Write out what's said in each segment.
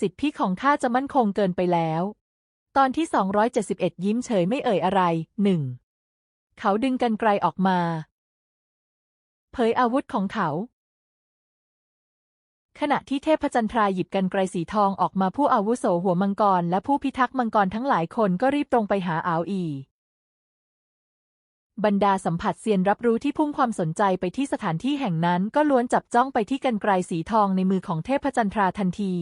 สิทธิพี่ของข้าจะมั่นคงเกินไปแล้ว ตอนที่ 271 ยิ้มเฉยไม่เอ่ยอะไรหนึ่งเขาดึงกันไกลออกมา เผยอาวุธของเขา ขณะที่เทพจันทราหยิบกันไกรสีทองออกมาผู้อาวุโสหัวมังกร และผู้พิทักษ์มังกรทั้งหลายคนก็รีบตรงไปหาอาวอี บรรดาสัมผัสเซียนรับรู้ที่พุ่งความสนใจไปที่สถานที่แห่งนั้นก็ล้วนจับจ้องไปที่กันไกรสีทองในมือของเทพจันทราทันที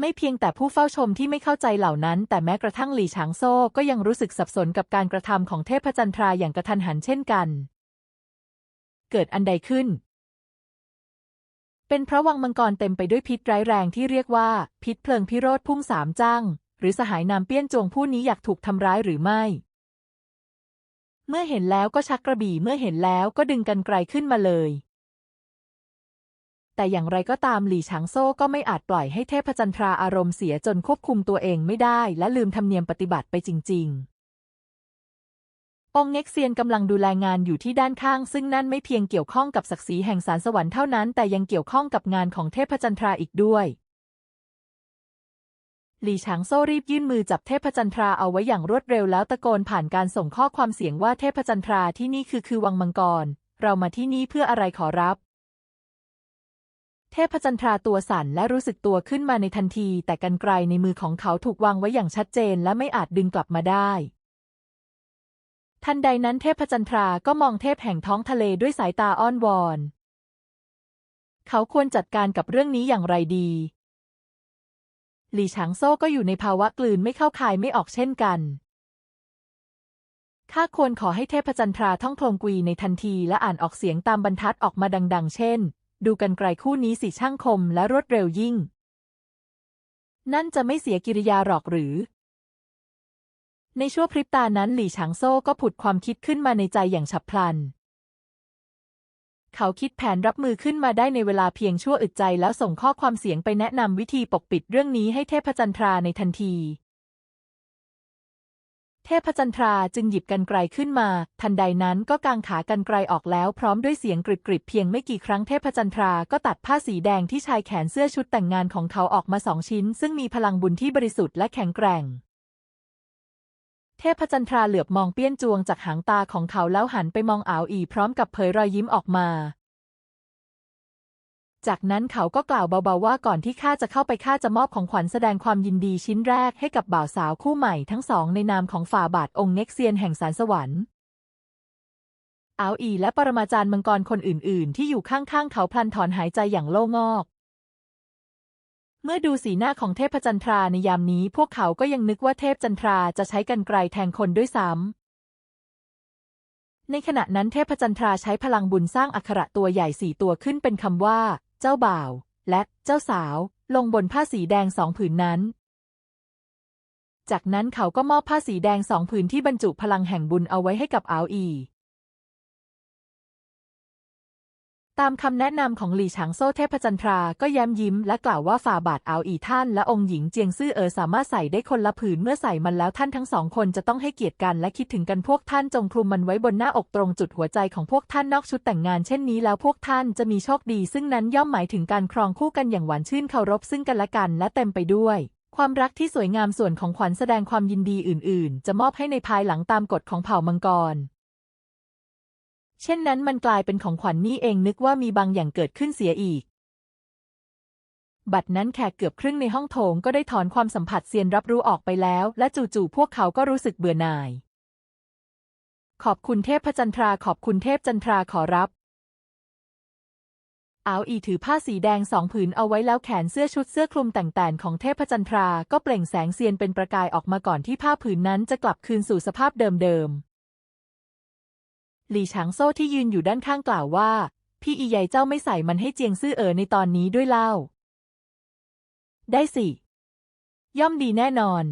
ไม่เพียงแต่ผู้เฝ้าชมที่ไม่เข้าใจเหล่านั้น แต่แม้กระทั่งหลี่ฉางโซ่ก็ยังรู้สึกสับสนกับการกระทำของเทพจันทราอย่างกระทันหันเช่นกัน เกิดอันใดขึ้น เป็นเพราะวังมังกรเต็มไปด้วยพิษร้ายแรงที่เรียกว่า พิษเพลิงพิโรธพุ่งสามจ้างหรือสหายนามเปี้ยนจวงผู้นี้อยากถูกทำร้ายหรือไม่ เมื่อเห็นแล้วก็ชักกระบี่เมื่อเห็นแล้วก็ดึงกันไกลขึ้นมาเลย แต่อย่างไรก็ตามหลี่ฉางโซ่ก็ไม่อาจปล่อยให้เทพจันทราอารมณ์เสียจนควบคุมตัวเองไม่ได้ และลืมธรรมเนียมปฏิบัติไปจริง ๆ องค์เง็กเซียนกำลังดูแลงานอยู่ที่ด้านข้าง ซึ่งนั่นไม่เพียงเกี่ยวข้องกับศักดิ์ศรีแห่งสารสวรรค์เท่านั้น แต่ยังเกี่ยวข้องกับงานของเทพจันทราอีกด้วยหลี่ฉางโซ่รีบยื่นมือจับเทพจันทราเอาไว้อย่างรวดเร็วแล้วตะโกนผ่านการส่งข้อความเสียงว่าเทพจันทราที่นี่คือคือวังมังกร เรามาที่นี่เพื่ออะไรขอรับ เทพจันทราตัวสั่นและรู้สึกตัวขึ้นมาในทันที แต่กันไกลในมือของเขาถูกวางไว้อย่างชัดเจนและไม่อาจดึงกลับมาได้ ทันใดนั้นเทพจันทราก็มองเทพแห่งท้องทะเลด้วยสายตาอ้อนวอน เขาควรจัดการกับเรื่องนี้อย่างไรดี หลี่ฉางโซ่ก็อยู่ในภาวะกลืนไม่เข้าคายไม่ออกเช่นกันข้าควรขอให้เทพจันทราท่องโคลงกวีในทันทีและอ่านออกเสียงตามบรรทัดออกมาดัง ๆ เช่น ดูกันไกลคู่นี้สิช่างคมและรวดเร็วยิ่ง นั่นจะไม่เสียกิริยาหรอกหรือ ในชั่วพริบตานั้นหลี่ฉางโซ่ก็ผุดความคิดขึ้นมาในใจอย่างฉับพลัน เขาคิดแผนรับมือขึ้นมาได้ในเวลาเพียงชั่วอึดใจแล้วส่งข้อความเสียงไปแนะนำวิธีปกปิดเรื่องนี้ให้เทพจันทราในทันที เทพจันทราจึงหยิบกันไกลขึ้นมา ทันใดนั้นก็กางขากันไกลออกแล้วพร้อมด้วยเสียงกริบๆเพียงไม่กี่ครั้งเทพจันทราก็ตัดผ้าสีแดงที่ชายแขนเสื้อชุดแต่งงานของเขาออกมาสองชิ้น ซึ่งมีพลังบุญที่บริสุทธิ์และแข็งแกร่ง เทพจันทราเหลือบมองเปี้ยนจวงจากหางตาของเขาแล้วหันไปมองอาวอีพร้อมกับเผยรอยยิ้มออกมา จากนั้นเขาก็กล่าวเบาๆว่าก่อนที่ข้าจะเข้าไปข้าจะมอบของขวัญแสดงความยินดีชิ้นแรกให้กับบ่าวสาวคู่ใหม่ทั้งสองในนามของฝ่าบาทองค์เน็กเซียนแห่งสารสวรรค์อาอีและปรมาจารย์มังกรคนอื่น ๆ ที่อยู่ข้างๆ เขาพลันถอนหายใจอย่างโล่งอก เมื่อดูสีหน้าของเทพจันทราในยามนี้ พวกเขาก็ยังนึกว่าเทพจันทราจะใช้กันไกลแทงคนด้วยซ้ำ ในขณะนั้นเทพจันทราใช้พลังบุญสร้างอักขระตัวใหญ่สี่ตัวขึ้นเป็นคำว่า เจ้าบ่าว และเจ้าสาวลงบนผ้าสีแดงสองผืนนั้น จากนั้นเขาก็มอบผ้าสีแดงสองผืนที่บรรจุพลังแห่งบุญเอาไว้ให้กับอาวอี ตามคำแนะนำของหลี่ฉางโซ่เทพจันทราก็ย้มยิ้ม และกล่าวว่าฝ่าบาทเอาอีท่านและองค์หญิงเจียงซื่อเอ๋อสามารถใส่ได้คนละผืนเมื่อใส่มันแล้วท่านทั้งสองคนจะต้องให้เกียรติกันและคิดถึงกันพวกท่านจงคลุมมันไว้บนหน้าอกตรงจุดหัวใจของพวกท่านนอกชุดแต่งงานเช่นนี้แล้วพวกท่านจะมีโชคดี ซึ่งนั้นย่อมหมายถึงการครองคู่กันอย่างหวานชื่นเคารพซึ่งกันและกันและเต็มไปด้วยความรักที่สวยงามส่วนของขวัญแสดงความยินดีอื่น ๆ จะมอบให้ในภายหลังตามกฎของเผ่ามังกร เช่นนั้นมันกลายเป็นของขวัญนนี่เองนึกว่ามีบางอย่างเกิดขึ้นเสียอีก บัดนั้นแขกเกือบครึ่งในห้องโถงก็ได้ถอนความสัมผัสเซียนรับรู้ออกไปแล้ว และจู่ๆพวกเขาก็รู้สึกเบื่อหน่าย ขอบคุณเทพจันทราขอบคุณเทพจันทราขอรับอาวอีถือผ้าสีแดงสองผืนเอาไว้แล้วแขนเสื้อชุดเสื้อคลุมแต่งๆของเทพจันทราก็เปล่งแสงเซียนเป็นประกายออกมาก่อนที่ผ้าผืนนั้นจะกลับคืนสู่สภาพเดิมๆ หลี่ฉางโซ่ที่ยืนอยู่ด้านข้างกล่าวว่า พี่อีใหญ่เจ้าไม่ใส่มันให้เจียงซื่อเอ๋อในตอนนี้ด้วยเล่า ได้สิ ย่อมดีแน่นอน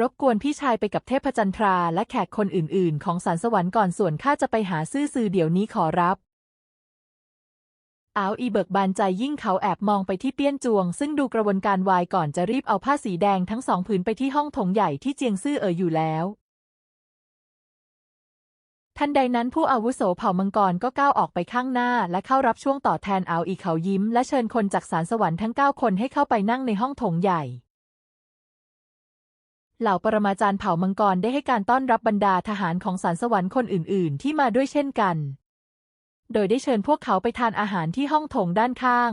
รบกวนพี่ชายไปกับเทพจันทราและแขกคนอื่น ๆ ของสารสวรรค์ก่อนส่วนข้าจะไปหาซื่อซือเดี๋ยวนี้ขอรับอาวอีเบิกบานใจยิ่งเขาแอบมองไปที่เปี้ยนจวง ซึ่งดูกระวนการวายก่อนจะรีบเอาผ้าสีแดงทั้งสองผืนไปที่ห้องโถงใหญ่ที่เจียงซื่อเอ๋ออยู่แล้ว ทันใดนั้นผู้อาวุโสเผ่ามังกรก็ก้าวออกไปข้างหน้า และเข้ารับช่วงต่อแทนเอาอีเขายิ้ม และเชิญคนจากสารสวรรค์ทั้ง 9 คนให้เข้าไปนั่งในห้องโถงใหญ่ เหล่าปรมาจารย์เผ่ามังกรได้ให้การต้อนรับบรรดาทหารของสารสวรรค์คนอื่น ๆ ที่มาด้วยเช่นกัน โดยได้เชิญพวกเขาไปทานอาหารที่ห้องโถงด้านข้าง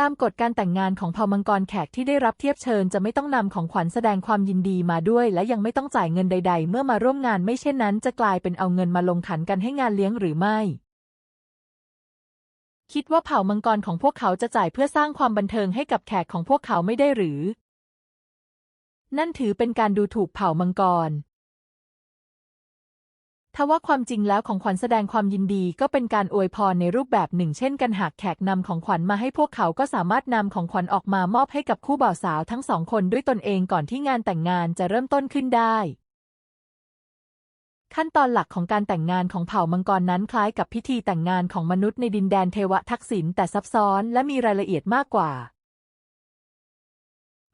ตามกฎการแต่งงานของเผ่ามังกรแขกที่ได้รับเทียบเชิญจะไม่ต้องนำของขวัญแสดงความยินดีมาด้วย และยังไม่ต้องจ่ายเงินใด ๆ เมื่อมาร่วมงานไม่เช่นนั้น จะกลายเป็นเอาเงินมาลงขันกันให้งานเลี้ยงหรือไม่ คิดว่าเผ่ามังกรของพวกเขาจะจ่ายเพื่อสร้างความบันเทิงให้กับแขกของพวกเขาไม่ได้หรือ นั่นถือเป็นการดูถูกเผ่ามังกร ทว่าความจริงแล้วของขวัญแสดงความยินดีก็เป็นการอวยพรในรูปแบบหนึ่ง เช่นกันหากแขกนำของขวัญมาให้พวกเขาก็สามารถนำของขวัญออกมามอบให้กับคู่บ่าวสาวทั้งสองคนด้วยตนเองก่อนที่งานแต่งงานจะเริ่มต้นขึ้นได้ ขั้นตอนหลักของการแต่งงานของเผ่ามังกรนั้นคล้ายกับพิธีแต่งงานของมนุษย์ในดินแดนเทวทักษิณแต่ซับซ้อนและมีรายละเอียดมากกว่า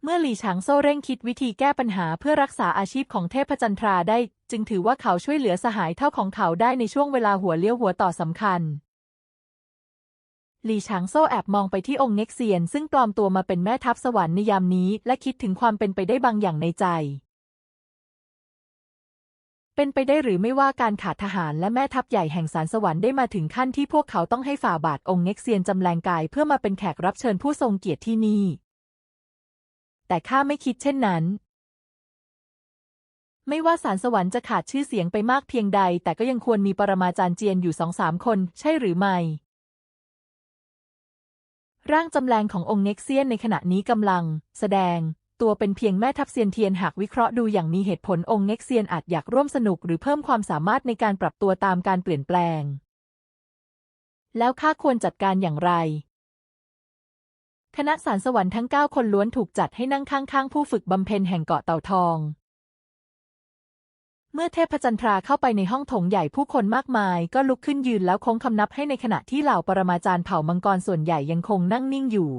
เมื่อหลี่ฉางโซ่เร่งคิดวิธีแก้ปัญหาเพื่อรักษาอาชีพของเทพจันทราได้ จึงถือว่าเขาช่วยเหลือสหายเท่าของเขาได้ในช่วงเวลาหัวเลี้ยวหัวต่อสำคัญ หลี่ฉางโซ่แอบมองไปที่องค์เน็กเซียน ซึ่งปลอมตัวมาเป็นแม่ทัพสวรรค์ในยามนี้ และคิดถึงความเป็นไปได้บางอย่างในใจ เป็นไปได้หรือไม่ว่าการขาดทหารและแม่ทัพใหญ่แห่งสารสวรรค์ได้มาถึงขั้นที่พวกเขาต้องให้ฝ่าบาทองค์เน็กเซียนจำแรงกายเพื่อมาเป็นแขกรับเชิญผู้ทรงเกียรติที่นี่ แต่ข้าไม่คิดเช่นนั้น ไม่ว่าสารสวรรค์จะขาดชื่อเสียงไปมากเพียงใด แต่ก็ยังควรมีปรมาจารย์เจียนอยู่สองสามคน ใช่หรือไม่ ร่างจำแรงขององค์เน็กเซียนในขณะนี้กำลัง แสดง ตัวเป็นเพียงแม่ทัพเซียนเทียนหากวิเคราะห์ดูอย่างมีเหตุผลองค์เน็กเซียนอาจอยากร่วมสนุกหรือเพิ่มความสามารถในการปรับตัวตามการเปลี่ยนแปลง แล้วข้าควรจัดการอย่างไร คณะสารสวรรค์ทั้ง 9 คนล้วนถูกจัดให้นั่งข้างๆ ผู้ฝึกบำเพ็ญแห่งเกาะเต่าทอง เมื่อเทพจันทราเข้าไปในห้องโถงใหญ่ผู้คนมากมาย ก็ลุกขึ้นยืนแล้วโค้งคำนับให้ในขณะที่เหล่าปรมาจารย์เผ่ามังกรส่วนใหญ่ยังคงนั่งนิ่งอยู่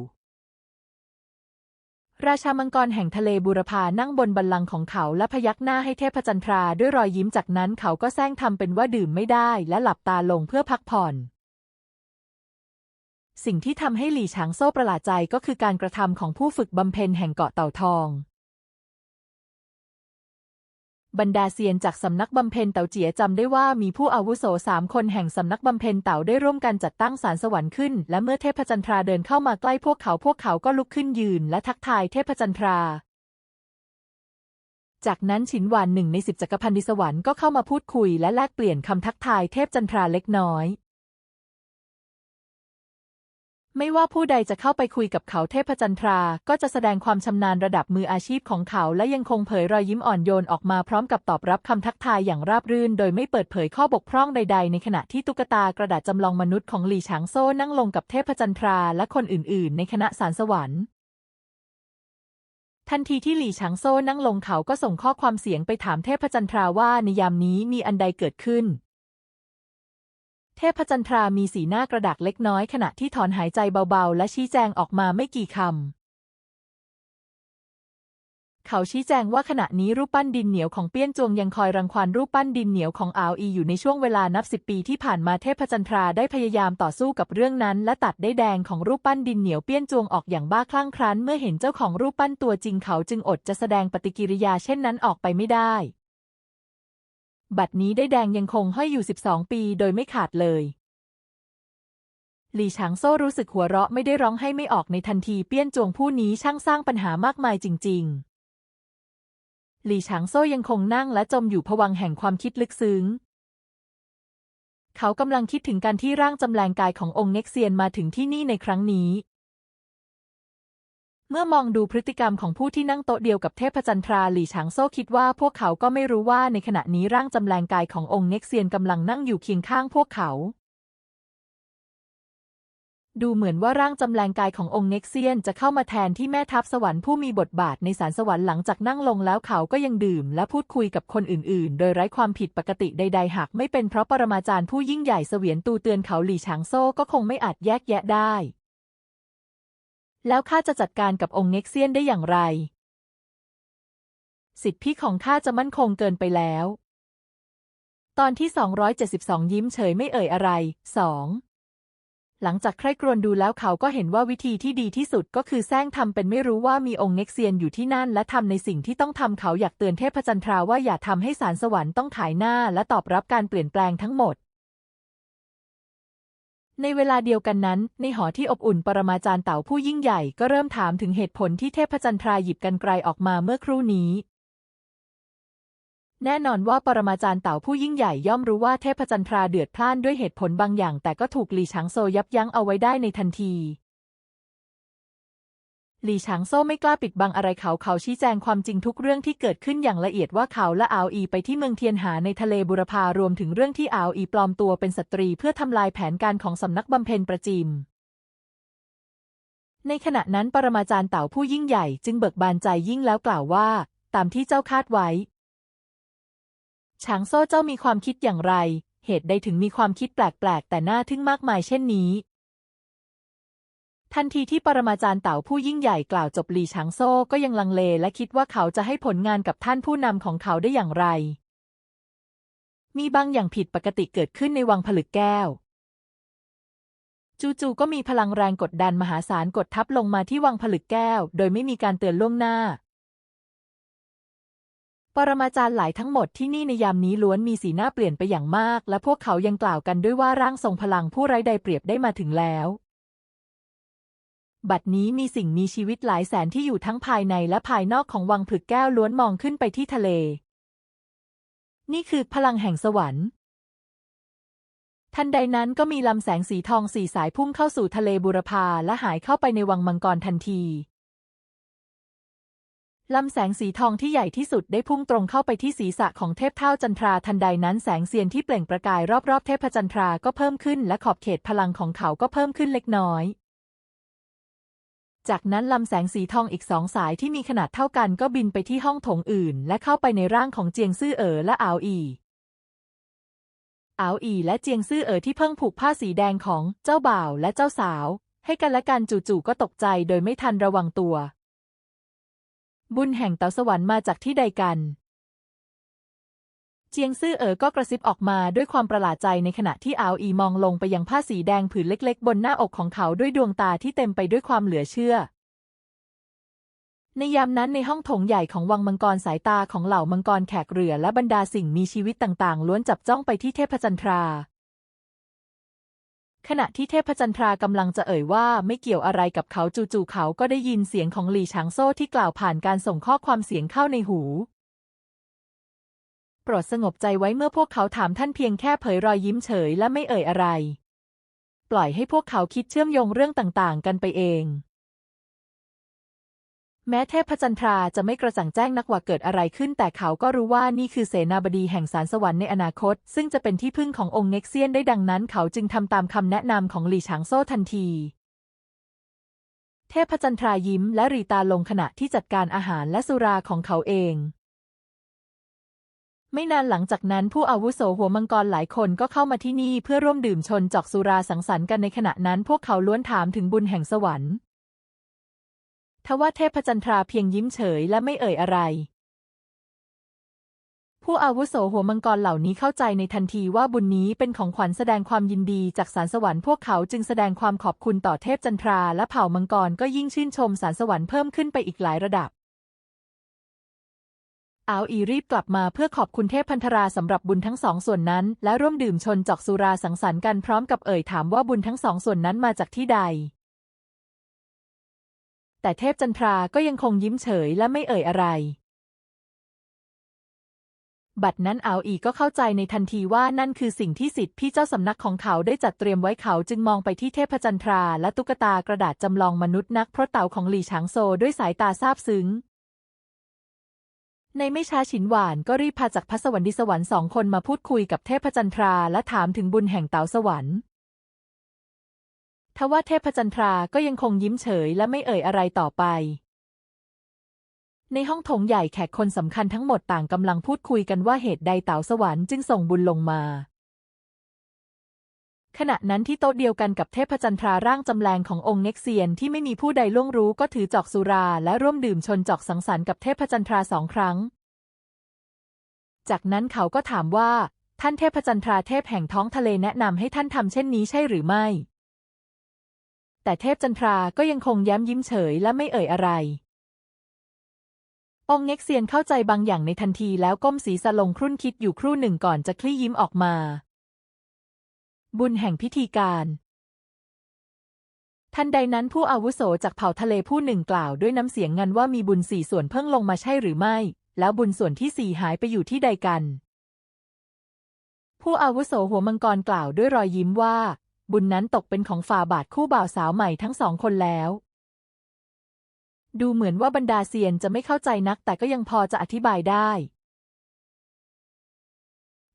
ราชามังกรแห่งทะเลบูรพานั่งบนบัลลังก์ของเขาและพยักหน้าให้เทพจันทราด้วยรอยยิ้มจากนั้นเขาก็แซงทำเป็นว่าดื่มไม่ได้และหลับตาลงเพื่อพักผ่อน สิ่งที่ทำให้หลี่ฉางโซ่ประหลาดใจก็คือการกระทำของผู้ฝึกบำเพ็ญแห่งเกาะเต่าทอง บรรดาเซียนจากสำนักบำเพ็ญเต่าเจียจำได้ว่ามีผู้อาวุโสสามคนแห่งสำนักบำเพ็ญเต่าได้ร่วมกันจัดตั้งศาลสวรรค์ขึ้น และเมื่อเทพจันทราเดินเข้ามาใกล้พวกเขาพวกเขาก็ลุกขึ้นยืน และทักทายเทพจันทราจากนั้นฉินหวานหนึ่งในสิบจักรพันธิสวรรค์ก็เข้ามาพูดคุยและแลกเปลี่ยนคำทักทายเทพจันทราเล็กน้อย ไม่ว่าผู้ใดจะเข้าไปคุยกับเขาเทพจันทรา ก็จะแสดงความชำนาญระดับมืออาชีพของเขาและยังคงเผยรอยยิ้มอ่อนโยนออกมาพร้อมกับตอบรับคำทักทายอย่างราบรื่น โดยไม่เปิดเผยข้อบกพร่องใด ๆ ในขณะที่ตุ๊กตากระดาษจำลองมนุษย์ของหลี่ฉางโซ่นั่งลงกับเทพจันทราและคนอื่น ๆ ในคณะสารสวรรค์ทันทีที่หลี่ฉางโซ่นั่งลงเขาก็ส่งข้อความเสียงไปถามเทพจันทราว่าในยามนี้มีอันใดเกิดขึ้น เทพจันทรามีสีหน้ากระดักเล็กน้อยขณะที่ถอนหายใจเบาๆ และชี้แจงออกมาไม่กี่คำ เขาชี้แจงว่าขณะนี้รูปปั้นดินเหนียวของเปี้ยนจวงยังคอยรังควานรูปปั้นดินเหนียวของอาวอีอยู่ในช่วงเวลานับสิบปีที่ผ่านมาเทพจันทราได้พยายามต่อสู้กับเรื่องนั้น และตัดได้แดงของรูปปั้นดินเหนียวเปี้ยนจวงออกอย่างบ้าคลั่งครั้น เมื่อเห็นเจ้าของรูปปั้นตัวจริงเขาจึงอดจะแสดงปฏิกิริยาเช่นนั้นออกไปไม่ได้ บัดนี้ได้แดงยังคงห้อยอยู่ 12 ปีโดยไม่ขาดเลย หลี่ฉางโซ่รู้สึกหัวเราะไม่ได้ร้องให้ไม่ออกในทันทีเปี้ยนจวงผู้นี้ช่างสร้างปัญหามากมายจริง ๆ หลี่ฉางโซ่ยังคงนั่งและจมอยู่ผวังแห่งความคิดลึกซึ้ง เขากำลังคิดถึงการที่ร่างจำแรงกายขององค์เน็กเซียนมาถึงที่นี่ในครั้งนี้ เมื่อมองดูพฤติกรรมของผู้ที่นั่งโต๊ะเดียวกับเทพจันทราหลี่ฉางโซ่คิดว่าพวกเขาก็ไม่รู้ว่าในขณะนี้ร่างจำแรงกายขององค์เน็กเซียนกำลังนั่งอยู่เคียงข้างพวกเขา ดูเหมือนว่าร่างจำแรงกายขององค์เน็กเซียนจะเข้ามาแทนที่แม่ทัพสวรรค์ผู้มีบทบาทในสารสวรรค์หลังจากนั่งลงแล้วเขาก็ยังดื่ม และพูดคุยกับคนอื่น ๆ โดยไร้ความผิดปกติใด ๆ หากไม่เป็นเพราะปรมาจารย์ผู้ยิ่งใหญ่เสวียนตูเตือนเขาหลี่ฉางโซ่ก็คงไม่อาจแยกแยะได้ แล้วข้าจะจัดการกับองค์เน็กเซียนได้อย่างไร สิทธิพิของข้าจะมั่นคงเกินไปแล้ว ตอนที่ 272 ยิ้มเฉยไม่เอ่ยอะไร 2. หลังจากใคร่ครวญดูแล้วเขาก็เห็นว่าวิธีที่ดีที่สุดก็คือแซงทำเป็นไม่รู้ว่ามีองค์เน็กเซียนอยู่ที่นั่น และทำในสิ่งที่ต้องทำเขาอยากเตือนเทพจันทราว่าอย่าทำให้สารสวรรค์ต้องขายหน้า และตอบรับการเปลี่ยนแปลงทั้งหมด ในเวลาเดียวกันนั้น ในหอที่อบอุ่นปรมาจารย์เต่าผู้ยิ่งใหญ่ก็เริ่มถามถึงเหตุผลที่เทพจันทราหยิบกันไกลออกมาเมื่อครู่นี้ แน่นอนว่าปรมาจารย์เต่าผู้ยิ่งใหญ่ย่อมรู้ว่าเทพจันทราเดือดพล่านด้วยเหตุผลบางอย่าง แต่ก็ถูกหลีฉางโซยับยั้งเอาไว้ได้ในทันที หลีฉางโซ่ไม่กล้าปิดบังอะไรเขาเขาชี้แจงความจริงทุกเรื่องที่เกิดขึ้นอย่างละเอียดว่าเขาและอาวอีไปที่เมืองเทียนหาในทะเลบุรพารวมถึงเรื่องที่อาวอีปลอมตัวเป็นสตรีเพื่อทำลายแผนการของสำนักบำเพ็ญประจิม ในขณะนั้นปรมาจารย์เต่าผู้ยิ่งใหญ่จึงเบิกบานใจยิ่งแล้วกล่าวว่า ตามที่เจ้าคาดไว้ฉางโซ่เจ้ามีความคิดอย่างไร เหตุใดถึงมีความคิดแปลกๆ แต่น่าทึ่งมากมายเช่นนี้ ทันทีที่ปรมาจารย์เต่าผู้ยิ่งใหญ่กล่าวจบหลีฉางโซ่ก็ยังลังเลและคิดว่าเขาจะให้ผลงานกับท่านผู้นำของเขาได้อย่างไร มีบางอย่างผิดปกติเกิดขึ้นในวังผลึกแก้ว จู่ๆก็มีพลังแรงกดดันมหาศาลกดทับลงมาที่วังผลึกแก้ว โดยไม่มีการเตือนล่วงหน้า ปรมาจารย์หลายทั้งหมดที่นี่ในยามนี้ล้วนมีสีหน้าเปลี่ยนไปอย่างมาก และพวกเขายังกล่าวกันด้วยว่าร่างทรงพลังผู้ไร้ใดเปรียบได้มาถึงแล้ว บัดนี้มีสิ่งมีชีวิตหลายแสนที่อยู่ทั้งภายในและภายนอกของวังผึกแก้วล้วนมองขึ้นไปที่ทะเล นี่คือพลังแห่งสวรรค์ ทันใดนั้นก็มีลำแสงสีทองสี่สายพุ่งเข้าสู่ทะเลบุรพาและหายเข้าไปในวังมังกรทันทีลำแสงสีทองที่ใหญ่ที่สุดได้พุ่งตรงเข้าไปที่ศีรษะของเทพเท่าจันทราทันใดนั้นแสงเสียนที่เปล่งประกายรอบๆเทพจันทราก็เพิ่มขึ้นและขอบเขตพลังของเขาก็เพิ่มขึ้นเล็กน้อย จากนั้นลำแสงสีทองอีกสองสายที่มีขนาดเท่ากันก็บินไปที่ห้องโถงอื่น และเข้าไปในร่างของเจียงซื่อเอ๋อและอาวอีอาวอีและเจียงซื่อเอ๋อที่เพิ่งผูกผ้าสีแดงของเจ้าบ่าวและเจ้าสาว ให้กันและกันจู่ๆก็ตกใจโดยไม่ทันระวังตัว บุญแห่งเต๋าสวรรค์มาจากที่ใดกัน เจียงซื่อเอ๋อก็กระซิบออกมาด้วยความประหลาดใจในขณะที่อาวอีมองลงไปยังผ้าสีแดงผืนเล็กๆ บนหน้าอกของเขาด้วยดวงตาที่เต็มไปด้วยความเหลือเชื่อ ในยามนั้นในห้องโถงใหญ่ของวังมังกรสายตาของเหล่ามังกรแขกเรือและบรรดาสิ่งมีชีวิตต่างๆ ล้วนจับจ้องไปที่เทพจันทรา ขณะที่เทพจันทรากำลังจะเอ่ยว่าไม่เกี่ยวอะไรกับเขาจู่ๆเขาก็ได้ยินเสียงของหลี่ฉางโซ่ที่กล่าวผ่านการส่งข้อความเสียงเข้าในหู ปรดสงบใจไว้เมื่อพวกเขาถามท่านเพียงแค่เผยรอยยิ้มเฉยและไม่เอ่ยอะไร ปล่อยให้พวกเขาคิดเชื่อมโยงเรื่องต่างๆ กันไปเอง แม้เทพจันทราจะไม่กระจ่างแจ้งนักว่าเกิดอะไรขึ้น แต่เขาก็รู้ว่านี่คือเสนาบดีแห่งสารสวรรค์ในอนาคต ซึ่งจะเป็นที่พึ่งขององค์เน็กเซียนได้ดังนั้น เขาจึงทำตามคำแนะนำของหลี่ฉางโซ่ทันทีเทพจันทรายิ้มและรีตาลงขณะที่จัดการอาหารและสุราของเขาเอง ไม่นานหลังจากนั้นผู้อาวุโสหัวมังกรหลายคนก็เข้ามาที่นี่เพื่อร่วมดื่มชนจอกสุราสังสรรค์กันในขณะนั้นพวกเขาล้วนถามถึงบุญแห่งสวรรค์ทว่าเทพจันทราเพียงยิ้มเฉยและไม่เอ่ยอะไร ผู้อาวุโสหัวมังกรเหล่านี้เข้าใจในทันทีว่าบุญนี้เป็นของขวัญแสดงความยินดีจากสารสวรรค์พวกเขาจึงแสดงความขอบคุณต่อเทพจันทราและเผ่ามังกรก็ยิ่งชื่นชมสารสวรรค์เพิ่มขึ้นไปอีกหลายระดับ อาวอีรีบกลับมาเพื่อขอบคุณเทพพันธราสำหรับบุญทั้งสองส่วนนั้น และร่วมดื่มชนจอกสุราสังสรรค์กันพร้อมกับเอ่ยถามว่าบุญทั้งสองส่วนนั้นมาจากที่ใด แต่เทพจันทราก็ยังคงยิ้มเฉยและไม่เอ่ยอะไร บัดนั้นอาวอีก็เข้าใจในทันทีว่านั่นคือสิ่งที่สิทธิพี่เจ้าสำนักของเขาได้จัดเตรียมไว้เขาจึงมองไปที่เทพจันทราและตุ๊กตากระดาษจำลองมนุษย์นักเพราะเต่าของหลี่ฉางโซด้วยสายตาซาบซึ้ง ในไม่ช้าฉินหวานก็รีบพาจากพระสวรรดิสวรรค์สองคนมาพูดคุยกับเทพจันทราและถามถึงบุญแห่งเต๋าสวรรค์ทว่าเทพจันทราก็ยังคงยิ้มเฉยและไม่เอ่ยอะไรต่อไป ในห้องโถงใหญ่แขกคนสำคัญทั้งหมดต่างกำลังพูดคุยกันว่าเหตุใดเต๋าสวรรค์จึงส่งบุญลงมา ขณะนั้นที่โต๊ะเดียวกันกับเทพจันทราร่างจำแรงขององค์เน็กเซียนที่ไม่มีผู้ใดล่วงรู้ก็ถือจอกสุราและร่วมดื่มชนจอกสังสรรค์กับเทพจันทราสองครั้ง จากนั้นเขาก็ถามว่า ท่านเทพจันทราเทพแห่งท้องทะเลแนะนำให้ท่านทำเช่นนี้ใช่หรือไม่ แต่เทพจันทราก็ยังคงย้มยิ้มเฉยและไม่เอ่ยอะไรองค์เง็กเซียนเข้าใจบางอย่างในทันทีแล้วก้มศีรษะลงครุ่นคิดอยู่ครู่หนึ่งก่อนจะคลี่ยิ้มออกมา บุญแห่งพิธีการ ทันใดนั้นผู้อาวุโสจากเผ่าทะเลผู้หนึ่งกล่าวด้วยน้ำเสียงงันว่ามีบุญสี่ส่วนเพิ่งลงมาใช่หรือไม่ แล้วบุญส่วนที่สี่หายไปอยู่ที่ใดกัน ผู้อาวุโสหัวมังกรกล่าวด้วยรอยยิ้มว่า บุญนั้นตกเป็นของฝ่าบาทคู่บ่าวสาวใหม่ทั้งสองคนแล้วดูเหมือนว่าบรรดาเซียนจะไม่เข้าใจนักแต่ก็ยังพอจะอธิบายได้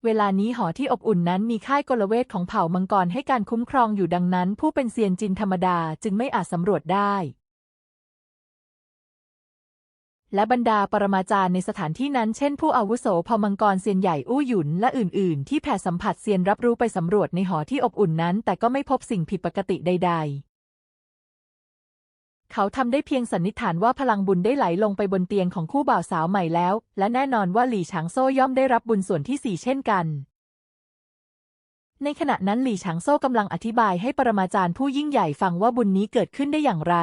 เวลานี้หอที่อบอุ่นนั้นมีค่ายกลเวทของเผ่ามังกรให้การคุ้มครองอยู่ดังนั้น ผู้เป็นเซียนจินธรรมดาจึงไม่อาจสำรวจได้ และบรรดาปรมาจารย์ในสถานที่นั้นเช่นผู้อาวุโสพอมังกรเซียนใหญ่อู้หยุนและอื่น ๆ ที่แผ่สัมผัสเซียนรับรู้ไปสำรวจในหอที่อบอุ่นนั้น แต่ก็ไม่พบสิ่งผิดปกติใด ๆ เขาทำได้เพียงสันนิษฐานว่าพลังบุญได้ไหลลงไปบนเตียงของคู่บ่าวสาวใหม่แล้ว และแน่นอนว่าหลี่ฉางโซ่ย่อมได้รับบุญส่วนที่สี่เช่นกัน ในขณะนั้นหลี่ฉางโซ่กำลังอธิบายให้ปรมาจารย์ผู้ยิ่งใหญ่ฟังว่าบุญนี้เกิดขึ้นได้อย่างไร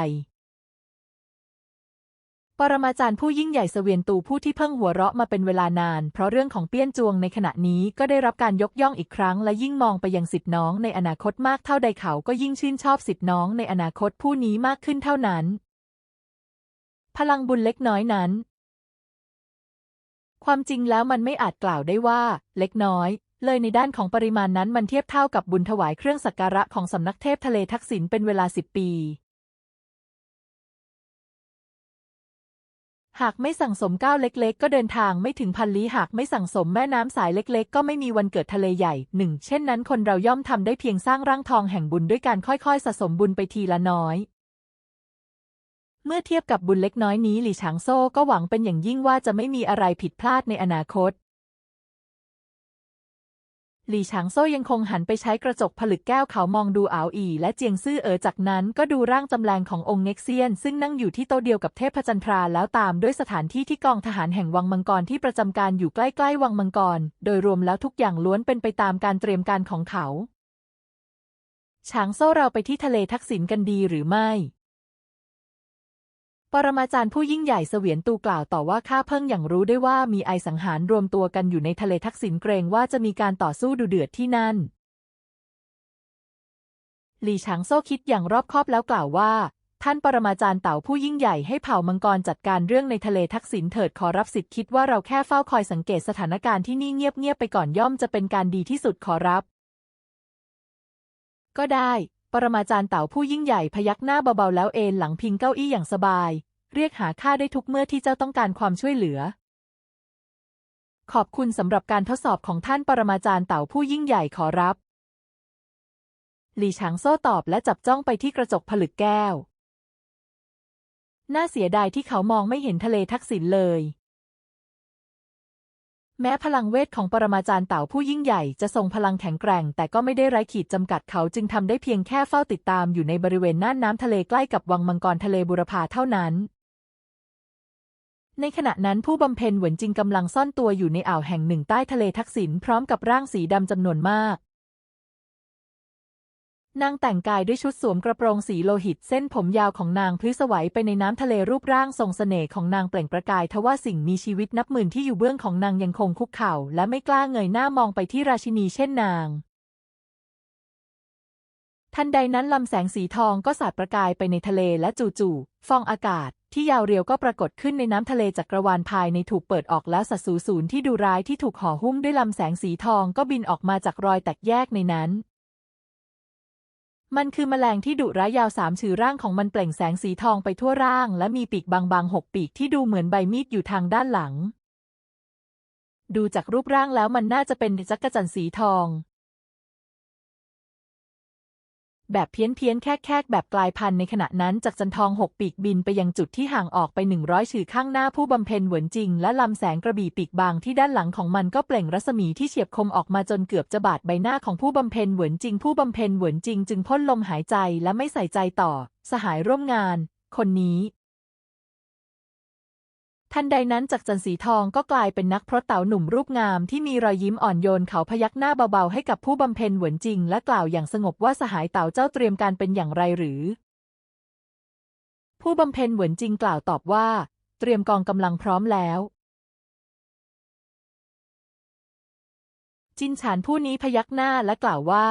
ปรมาจารย์ผู้ยิ่งใหญ่เสวียนตูผู้ที่เพิ่งหัวเราะมาเป็นเวลานาน เพราะเรื่องของเปี้ยนจวงในขณะนี้ก็ได้รับการยกย่องอีกครั้ง และยิ่งมองไปยังสิทธิน้องในอนาคตมากเท่าใดเขาก็ยิ่งชื่นชอบสิทธิน้องในอนาคตผู้นี้มากขึ้นเท่านั้น พลังบุญเล็กน้อยนั้น ความจริงแล้วมันไม่อาจกล่าวได้ว่า เล็กน้อย เลยในด้านของปริมาณนั้นมันเทียบเท่ากับบุญถวายเครื่องสักการะของสำนักเทพทะเลทักษิณเป็นเวลาสิบปี หากไม่สั่งสมก้าวเล็ก ๆ ก็เดินทางไม่ถึงพันลี้หากไม่สั่งสมแม่น้ำสายเล็ก ๆ ก็ไม่มีวันเกิดทะเลใหญ่หนึ่งเช่นนั้นคนเราย่อมทำได้เพียงสร้างร่างทองแห่งบุญด้วยการค่อยๆ สะสมบุญไปทีละน้อยเมื่อเทียบกับบุญเล็กน้อยนี้หลี่ฉางโซ่ก็หวังเป็นอย่างยิ่งว่าจะไม่มีอะไรผิดพลาดในอนาคต หลี่ฉางโซ่ยังคงหันไปใช้กระจกผลึกแก้วเขามองดูอาวอีและเจียงซื่อเอ๋อจากนั้นก็ดูร่างจำแรงขององค์เง็กเซียน ซึ่งนั่งอยู่ที่โต๊ะเดียวกับเทพจันทราแล้วตามด้วยสถานที่ที่กองทหารแห่งวังมังกรที่ประจำการอยู่ใกล้ๆวังมังกร โดยรวมแล้วทุกอย่างล้วนเป็นไปตามการเตรียมการของเขาฉางโซ่เราไปที่ทะเลทักษิณกันดีหรือไม่ ปรมาจารย์ผู้ยิ่งใหญ่เสวียนตูกล่าวต่อว่าข้าเพิ่งอย่างรู้ได้ว่ามีไอสังหารรวมตัวกันอยู่ในทะเลทักษิณเกรงว่าจะมีการต่อสู้ดุเดือดที่นั่น หลี่ฉางโซ่คิดอย่างรอบคอบแล้วกล่าวว่า ท่านปรมาจารย์เต่าผู้ยิ่งใหญ่ให้เผ่ามังกรจัดการเรื่องในทะเลทักษิณเถิดขอรับสิทธิ์คิดว่าเราแค่เฝ้าคอยสังเกตสถานการณ์ที่นี่เงียบๆไปก่อนย่อมจะเป็นการดีที่สุดขอรับ ก็ได้ ปรมาจารย์เต่าผู้ยิ่งใหญ่พยักหน้าเบาๆแล้วเอนหลังพิงเก้าอี้อย่างสบาย เรียกหาข้าได้ทุกเมื่อที่เจ้าต้องการความช่วยเหลือ ขอบคุณสำหรับการทดสอบของท่านปรมาจารย์เต่าผู้ยิ่งใหญ่ขอรับ หลี่ฉางโซ่ตอบและจับจ้องไปที่กระจกผลึกแก้ว น่าเสียดายที่เขามองไม่เห็นทะเลทักษิณเลย แม้พลังเวทของปรมาจารย์เต่าผู้ยิ่งใหญ่จะทรงพลังแข็งแกร่ง แต่ก็ไม่ได้ไร้ขีดจำกัดเขาจึงทำได้เพียงแค่เฝ้าติดตามอยู่ในบริเวณน่านน้ำทะเลใกล้กับวังมังกรทะเลบุรพาเท่านั้น ในขณะนั้นผู้บำเพ็ญเหวินจิงกำลังซ่อนตัวอยู่ในอ่าวแห่งหนึ่งใต้ทะเลทักษิณพร้อมกับร่างสีดำจำนวนมาก นางแต่งกายด้วยชุดสวมกระโปรงสีโลหิต เส้นผมยาวของนางพลิ้วสวัยไปในน้ำทะเลรูปร่างทรงเสน่ห์ของนางเปล่งประกายทว่าสิ่งมีชีวิตนับหมื่นที่อยู่เบื้องของนางยังคงคุกเข่า และไม่กล้าเงยหน้ามองไปที่ราชินีเช่นนาง ทันใดนั้นลำแสงสีทองก็สาดประกายไปในทะเลและจู่ๆฟองอากาศ ที่ยาวเรียวก็ปรากฏขึ้นในน้ำทะเลจักรวาลภายในถูกเปิดออกแล้วสัตว์สูศูนย์ที่ดูร้ายที่ถูกห่อหุ้มด้วยลำแสงสีทองก็บินออกมาจากรอยแตกแยกในนั้น มันคือแมลงที่ดุร้ายยาวสามชื่อร่างของมันเปล่งแสงสีทองไปทั่วร่าง และมีปีกบางๆหกปีกที่ดูเหมือนใบมีดอยู่ทางด้านหลัง ดูจากรูปร่างแล้วมันน่าจะเป็นจักรจันทร์สีทอง แบบเพี้ยนเพี้ยนแค่แค่แบบกลายพันธุ์ในขณะนั้นจากจันทองหกปีกบินไปยังจุดที่ห่างออกไปหนึ่งร้อยชื่อข้างหน้าผู้บำเพ็ญเหวินจริง และลำแสงกระบี่ปีกบางที่ด้านหลังของมันก็เปล่งรัศมีที่เฉียบคมออกมาจนเกือบจะบาดใบหน้าของผู้บำเพ็ญเหวินจริง ผู้บำเพ็ญเหวินจริง จึงพ่นลมหายใจและไม่ใส่ใจต่อ สหายร่วมงาน คนนี้ ทันใดนั้นจากจันสีทองก็กลายเป็นนักพรตเต๋าหนุ่มรูปงามที่มีรอยยิ้มอ่อนโยนเขาพยักหน้าเบาๆให้กับผู้บำเพ็ญหวินจริง และกล่าวอย่างสงบว่าสหายเต๋าเจ้าเตรียมการเป็นอย่างไรหรือ ผู้บำเพ็ญหวินจริงกล่าวตอบว่า เตรียมกองกำลังพร้อมแล้ว จินฉานผู้นี้พยักหน้าและกล่าวว่า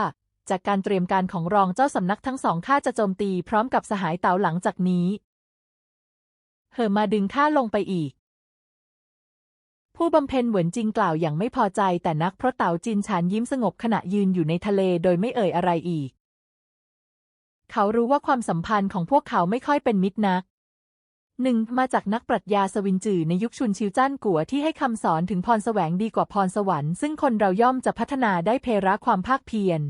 จากการเตรียมการของรองเจ้าสำนักทั้งสองข้าจะโจมตีพร้อมกับสหายเต๋าหลังจากนี้ เหอมาดึงข้าลงไปอีก ผู้บำเพ็ญเหวินจริงกล่าวอย่างไม่พอใจแต่นักเพราะเต๋าจินฉานยิ้มสงบขณะยืนอยู่ในทะเลโดยไม่เอ่ยอะไรอีก เขารู้ว่าความสัมพันธ์ของพวกเขาไม่ค่อยเป็นมิตรนักหนึ่งมาจากนักปรัชญาสวินจือในยุคชุนชิวจ้านกัวที่ให้คำสอนถึงพรแสวงดีกว่าพรสวรรค์ซึ่งคนเราย่อมจะพัฒนาได้เพราะความภาคเพียร